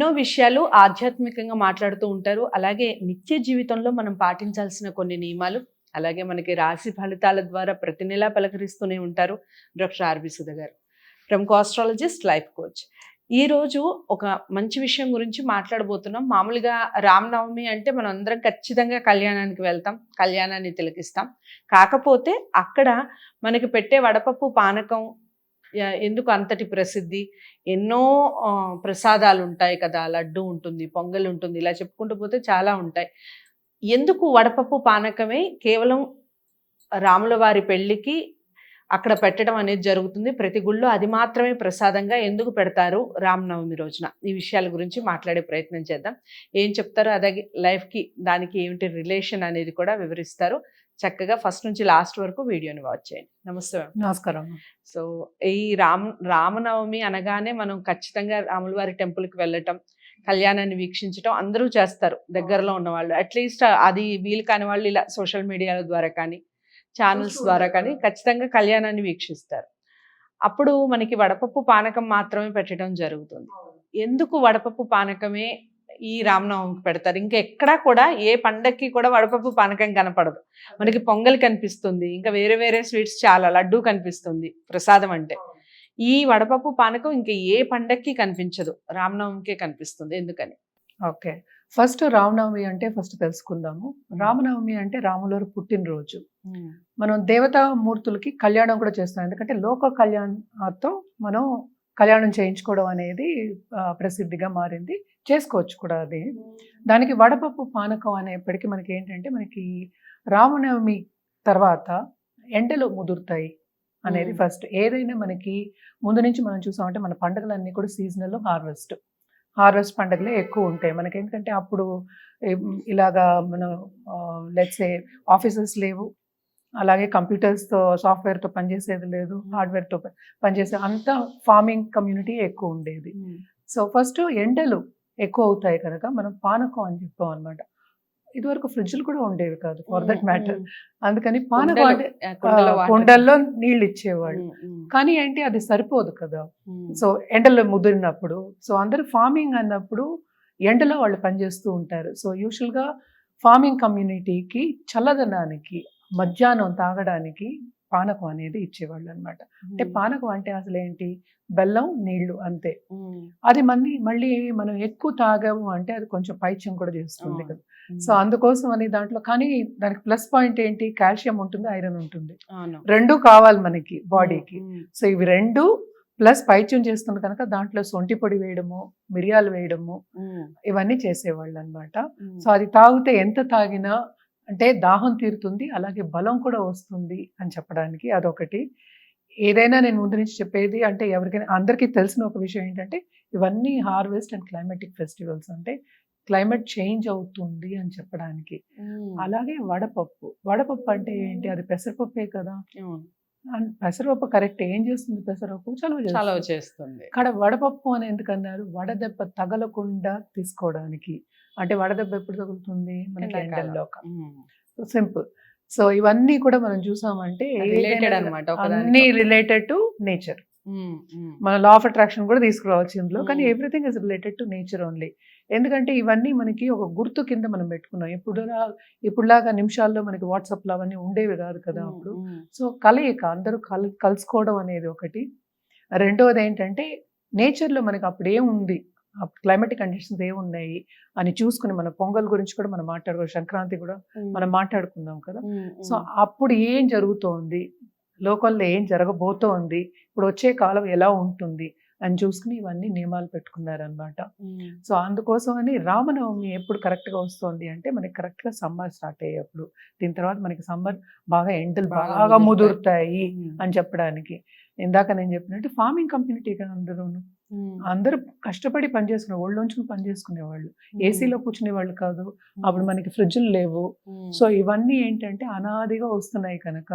ఎన్నో విషయాలు ఆధ్యాత్మికంగా మాట్లాడుతూ ఉంటారు. అలాగే నిత్య జీవితంలో మనం పాటించాల్సిన కొన్ని నియమాలు అలాగే మనకి రాశి ఫలితాల ద్వారా ప్రతి నెలా పలకరిస్తూనే ఉంటారు డాక్టర్ ఆర్బి సుధ గారు. ప్రముఖ ఆస్ట్రాలజిస్ట్ లైఫ్ కోచ్. ఈ రోజు ఒక మంచి విషయం గురించి మాట్లాడబోతున్నాం. మామూలుగా రామనవమి అంటే మనం అందరం ఖచ్చితంగా కళ్యాణానికి వెళ్తాం కళ్యాణాన్ని తిలకిస్తాం. కాకపోతే అక్కడ మనకి పెట్టే వడపప్పు పానకం ఎందుకు అంతటి ప్రసిద్ధి? ఎన్నో ప్రసాదాలు ఉంటాయి కదా లడ్డు ఉంటుంది పొంగల్ ఉంటుంది ఇలా చెప్పుకుంటూ పోతే చాలా ఉంటాయి. ఎందుకు వడపప్పు పానకమే కేవలం రాముల వారి పెళ్ళికి అక్కడ పెట్టడం అనేది జరుగుతుంది? ప్రతి గుళ్ళో అది మాత్రమే ప్రసాదంగా ఎందుకు పెడతారు రామనవమి రోజున? ఈ విషయాల గురించి మాట్లాడే ప్రయత్నం చేద్దాం. ఏం చెప్తారో అలాగే లైఫ్కి దానికి ఏమిటి రిలేషన్ అనేది కూడా వివరిస్తారు. చక్కగా ఫస్ట్ నుంచి లాస్ట్ వరకు వీడియోని వాచ్ చేయండి. నమస్తే. నమస్కారం సో ఈ రామ రామనవమి అనగానే మనం ఖచ్చితంగా రాముల వారి టెంపుల్కి వెళ్ళటం కళ్యాణాన్ని వీక్షించటం అందరూ చేస్తారు దగ్గరలో ఉన్న వాళ్ళు అట్లీస్ట్ అది వీలు కాని వాళ్ళు ఇలా సోషల్ మీడియాల ద్వారా కానీ ఛానల్స్ ద్వారా. కానీ ఖచ్చితంగా కళ్యాణాన్ని వీక్షిస్తారు. అప్పుడు మనకి వడపప్పు పానకం మాత్రమే పెట్టడం జరుగుతుంది. ఎందుకు వడపప్పు పానకమే ఈ రామనవమికి పెడతారు. ఇంకా ఎక్కడా కూడా ఏ పండక్కి కూడా వడపప్పు పానకం కనపడదు. మనకి పొంగల్ కనిపిస్తుంది. ఇంకా వేరే వేరే స్వీట్స్ చాలా లడ్డు కనిపిస్తుంది ప్రసాదం అంటే. ఈ వడపప్పు పానకం ఇంకా ఏ పండక్కి కనిపించదు. రామనవమికే కనిపిస్తుంది ఎందుకని? ఓకే. ఫస్ట్ రామనవమి అంటే ఫస్ట్ తెలుసుకుందాము. రామనవమి అంటే రాములవారి పుట్టినరోజు. మనం దేవతా మూర్తులకి కళ్యాణం కూడా చేస్తాం. ఎందుకంటే లోక కళ్యాణంతో మనం కళ్యాణం చేయించుకోవడం అనేది ప్రసిద్ధిగా మారింది. చేసుకోవచ్చు కూడా అది. దానికి వడపప్పు పానకం అనేప్పటికీ మనకి ఏంటంటే మనకి రామనవమి తర్వాత ఎండలు ముదురుతాయి అనేది. ఫస్ట్. ఏదైనా మనకి ముందు నుంచి మనం చూసామంటే మన పండుగలన్నీ కూడా సీజనల్ హార్వెస్ట్. హార్వెస్ట్ పండుగలే ఎక్కువ ఉంటాయి. మనకి ఎందుకంటే అప్పుడు ఇలాగా మనం లెట్సే ఆఫీసెస్ లేవు. అలాగే కంప్యూటర్స్తో సాఫ్ట్వేర్తో పనిచేసేది లేదు హార్డ్వేర్తో పనిచేసే అంతా ఫార్మింగ్ కమ్యూనిటీ ఎక్కువ ఉండేది. సో ఫస్ట్ ఎండలు ఎక్కువ అవుతాయి కనుక మనం పానకం అని చెప్పాం అనమాట ఇదివరకు ఫ్రిడ్జ్లు కూడా ఉండేవి కాదు ఫర్ దట్ మ్యాటర్. అందుకని పానకం అంటే కుండల్లో నీళ్ళు ఇచ్చేవాళ్ళు. కానీ ఏంటి అది సరిపోదు కదా. సో ఎండలో ముదిరినప్పుడు సో అందరూ ఫార్మింగ్ అన్నప్పుడు ఎండలో వాళ్ళు పనిచేస్తూ ఉంటారు. సో యూజువల్గా ఫార్మింగ్ కమ్యూనిటీకి చల్లదనానికి మధ్యాహ్నం తాగడానికి పానకం అనేది ఇచ్చేవాళ్ళు అనమాట అంటే పానకం అంటే అసలు ఏంటి బెల్లం నీళ్ళు అంతే. అది మంది మళ్ళీ మనం ఎక్కువ తాగాము అంటే అది కొంచెం పైత్యం కూడా చేస్తుంది కదా. సో అందుకోసం అని దాంట్లో కానీ దానికి ప్లస్ పాయింట్ ఏంటి? కాల్షియం ఉంటుంది ఐరన్ ఉంటుంది. రెండు కావాలి మనకి బాడీకి. సో ఇవి రెండు ప్లస్ పైత్యం చేస్తుంది కనుక దాంట్లో సొంటి పొడి వేయడము మిరియాలు వేయడము ఇవన్నీ చేసేవాళ్ళు అనమాట సో అది తాగితే ఎంత తాగినా అంటే దాహం తీరుతుంది అలాగే బలం కూడా వస్తుంది అని చెప్పడానికి అదొకటి. ఏదైనా నేను ముందు నుంచి చెప్పేది అంటే ఎవరికైనా అందరికీ తెలిసిన ఒక విషయం ఏంటంటే ఇవన్నీ హార్వెస్ట్ అండ్ క్లైమాటిక్ ఫెస్టివల్స్ అంటే క్లైమేట్ చేంజ్ అవుతుంది అని చెప్పడానికి. అలాగే వడపప్పు. వడపప్పు అంటే ఏంటి? అది పెసరపప్పే కదా. పెసరపప్పు కరెక్ట్ ఏం చేస్తుంది పెసరపప్పు? చలవ చాలా చేస్తుంది. ఇక్కడ వడపప్పు అని ఎందుకన్నారు? వడదెబ్బ తగలకుండా తీసుకోవడానికి. అంటే వడదెబ్బ ఎప్పుడు తగులుతుంది? మనకి. ఎండల్లో సింపుల్. సో ఇవన్నీ కూడా మనం చూసామంటే అన్ని రిలేటెడ్ టు నేచర్. మన లా ఆఫ్ అట్రాక్షన్ కూడా తీసుకురావచ్చు ఇందులో. కానీ. Everything is related to nature only ఎందుకంటే ఇవన్నీ మనకి ఒక గుర్తు కింద మనం పెట్టుకున్నాం. ఇప్పుడు ఇప్పుడులాగా నిమిషాల్లో మనకి వాట్సాప్లో అవన్నీ ఉండేవి కాదు కదా అప్పుడు. సో కలయిక అందరూ కల్ కలుసుకోవడం అనేది ఒకటి. రెండవది ఏంటంటే నేచర్లో మనకి అప్పుడు ఏముంది? క్లైమాటిక్ కండిషన్స్ ఏమున్నాయి? అని చూసుకుని మన పొంగల్ గురించి కూడా మనం మాట్లాడుకో సంక్రాంతి కూడా మనం మాట్లాడుకుందాం కదా. సో అప్పుడు ఏం జరుగుతోంది? లోకల్లో ఏం జరగబోతోంది ఇప్పుడు వచ్చే కాలం ఎలా ఉంటుంది అని చూసుకుని ఇవన్నీ నియమాలు పెట్టుకున్నారనమాట సో అందుకోసం అని రామనవమి ఎప్పుడు కరెక్ట్గా వస్తుంది అంటే మనకి కరెక్ట్గా సమ్మర్ స్టార్ట్ అయ్యేప్పుడు దీని తర్వాత మనకి సమ్మర్ బాగా ఎండలు బాగా. ముదురుతాయి. అని చెప్పడానికి. ఇందాక నేను చెప్పినట్టు ఫార్మింగ్ కమ్యూనిటీ కదా అందరూ అందరూ కష్టపడి పనిచేసుకునే ఒళ్ళొంచుకుని పనిచేసుకునేవాళ్ళు ఏసీలో కూర్చునే వాళ్ళు కాదు అప్పుడు మనకి ఫ్రిడ్జ్లు లేవు. సో ఇవన్నీ ఏంటంటే అనాదిగా వస్తున్నాయి కనుక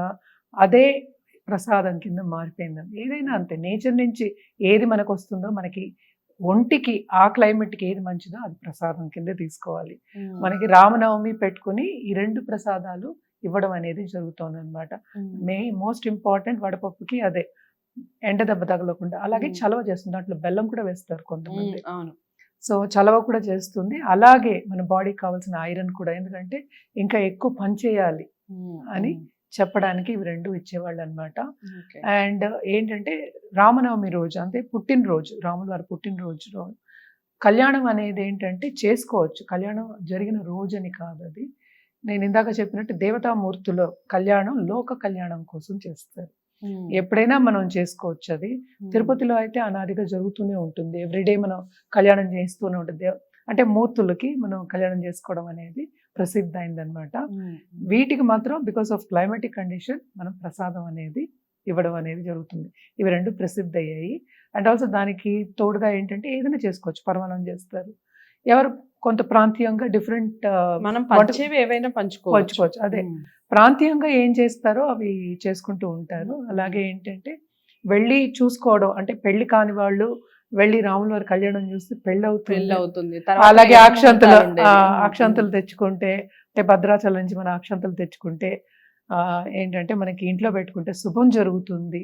అదే ప్రసాదం కింద మారిపోయింది. ఏదైనా అంతే నేచర్ నుంచి ఏది మనకు వస్తుందో మనకి ఒంటికి ఆ క్లైమేట్కి ఏది మంచిదో అది ప్రసాదం కింద తీసుకోవాలి. మనకి రామనవమి పెట్టుకుని ఈ రెండు ప్రసాదాలు ఇవ్వడం అనేది జరుగుతుంది అనమాట మే మోస్ట్ ఇంపార్టెంట్ వడపప్పుకి అదే ఎండ దెబ్బ తగలకుండా. అలాగే. చలవ చేస్తుంది దాంట్లో బెల్లం కూడా వేస్తారు కొంతమంది. అవును. సో చలవ కూడా చేస్తుంది. అలాగే మన బాడీకి కావాల్సిన ఐరన్ కూడా. ఎందుకంటే ఇంకా ఎక్కువ పని చేయాలి అని చెప్పడానికి ఇవి రెండు ఇచ్చేవాళ్ళు అనమాట అండ్ ఏంటంటే రామనవమి రోజు అంటే పుట్టినరోజు రాముల వారి పుట్టినరోజు కళ్యాణం అనేది ఏంటంటే చేసుకోవచ్చు. కళ్యాణం జరిగిన రోజు అని కాదు అది. నేను ఇందాక చెప్పినట్టు దేవతామూర్తుల కళ్యాణం లోక కళ్యాణం కోసం చేస్తారు. ఎప్పుడైనా మనం చేసుకోవచ్చు అది. తిరుపతిలో అయితే అనాదిగా జరుగుతూనే ఉంటుంది. ఎవ్రీడే మనం కళ్యాణం చేస్తూనే ఉంటుంది. అంటే మూర్తులకి మనం కళ్యాణం చేసుకోవడం అనేది ప్రసిద్ధి అయిందనమాట వీటికి మాత్రం బికాస్ ఆఫ్ క్లైమాటిక్ కండిషన్ మనం ప్రసాదం అనేది ఇవ్వడం అనేది జరుగుతుంది. ఇవి రెండు ప్రసిద్ధి అయ్యాయి అండ్ ఆల్సో దానికి తోడుగా ఏంటంటే ఏదైనా చేసుకోవచ్చు పరమాణం చేస్తారు. ఎవరు కొంత ప్రాంతీయంగా డిఫరెంట్ మనం వంట- పంచేవి ఏవైనా పంచుకోవచ్చు. అదే. ప్రాంతీయంగా ఏం చేస్తారో అవి చేసుకుంటూ ఉంటారు. అలాగే ఏంటంటే వెళ్ళి చూసుకోవడం అంటే పెళ్ళి కాని వాళ్ళు వెళ్ళి రాముల వారి కళ్యాణం చూస్తే పెళ్ళి పెళ్ళి అవుతుంది అలాగే అక్షంతలు అక్షంతలు తెచ్చుకుంటే అంటే భద్రాచలం నుంచి మన అక్షంతలు తెచ్చుకుంటే ఆ, ఏంటంటే మనకి ఇంట్లో పెట్టుకుంటే శుభం జరుగుతుంది.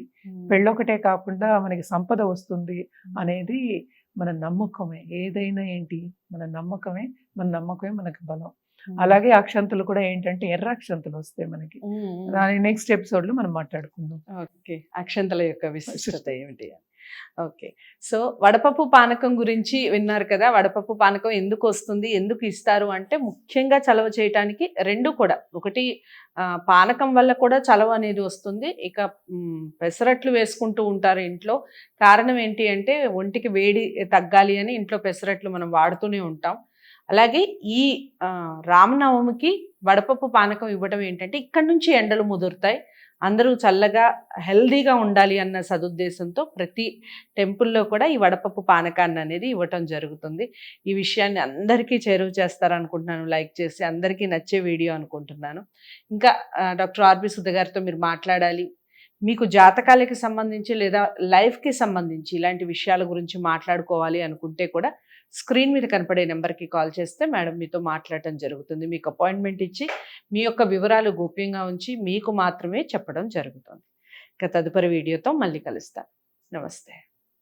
పెళ్ళొకటే కాకుండా మనకి సంపద వస్తుంది అనేది మన నమ్మకమే. ఏదైనా ఏంటి? మన నమ్మకమే మన నమ్మకమే మనకి బలం. అలాగే అక్షంతలు కూడా ఏంటంటే ఎర్ర అక్షంతలు వస్తాయి మనకి. దాని నెక్స్ట్ ఎపిసోడ్లో మనం మాట్లాడుకుందాం. ఓకే. అక్షంతల యొక్క విశిష్టత ఏమిటి అని. ఓకే. సో వడపప్పు పానకం గురించి విన్నారు కదా వడపప్పు పానకం ఎందుకు వస్తుంది ఎందుకు ఇస్తారు అంటే ముఖ్యంగా చలవ చేయటానికి రెండు కూడా. ఒకటి పానకం వల్ల కూడా చలవ అనేది వస్తుంది. ఇక పెసరట్లు వేసుకుంటూ ఉంటారు ఇంట్లో. కారణం ఏంటి అంటే ఒంటికి వేడి తగ్గాలి అని ఇంట్లో పెసరట్లు మనం వాడుతూనే ఉంటాం. అలాగే ఈ రామనవమికి వడపప్పు పానకం ఇవ్వడం ఏంటంటే ఇక్కడ నుంచి ఎండలు ముదురుతాయి. అందరూ చల్లగా హెల్దీగా ఉండాలి అన్న సదుద్దేశంతో ప్రతి టెంపుల్లో కూడా ఈ వడపప్పు పానకాన్ని అనేది ఇవ్వటం జరుగుతుంది. ఈ విషయాన్ని అందరికీ చేరువ చేస్తారనుకుంటున్నాను. లైక్ చేసి అందరికీ నచ్చే వీడియో అనుకుంటున్నాను. ఇంకా డాక్టర్ ఆర్బి సుధ గారితో మీరు మాట్లాడాలి. మీకు జాతకాలకి సంబంధించి లేదా లైఫ్కి సంబంధించి ఇలాంటి విషయాల గురించి మాట్లాడుకోవాలి అనుకుంటే కూడా స్క్రీన్ మీద కనపడే నెంబర్కి కాల్ చేస్తే మేడం మీతో మాట్లాడటం జరుగుతుంది. మీకు అపాయింట్మెంట్ ఇచ్చి మీ యొక్క వివరాలు గోప్యంగా ఉంచి మీకు మాత్రమే చెప్పడం జరుగుతుంది. ఇక తదుపరి వీడియోతో మళ్ళీ కలుస్తాను నమస్తే.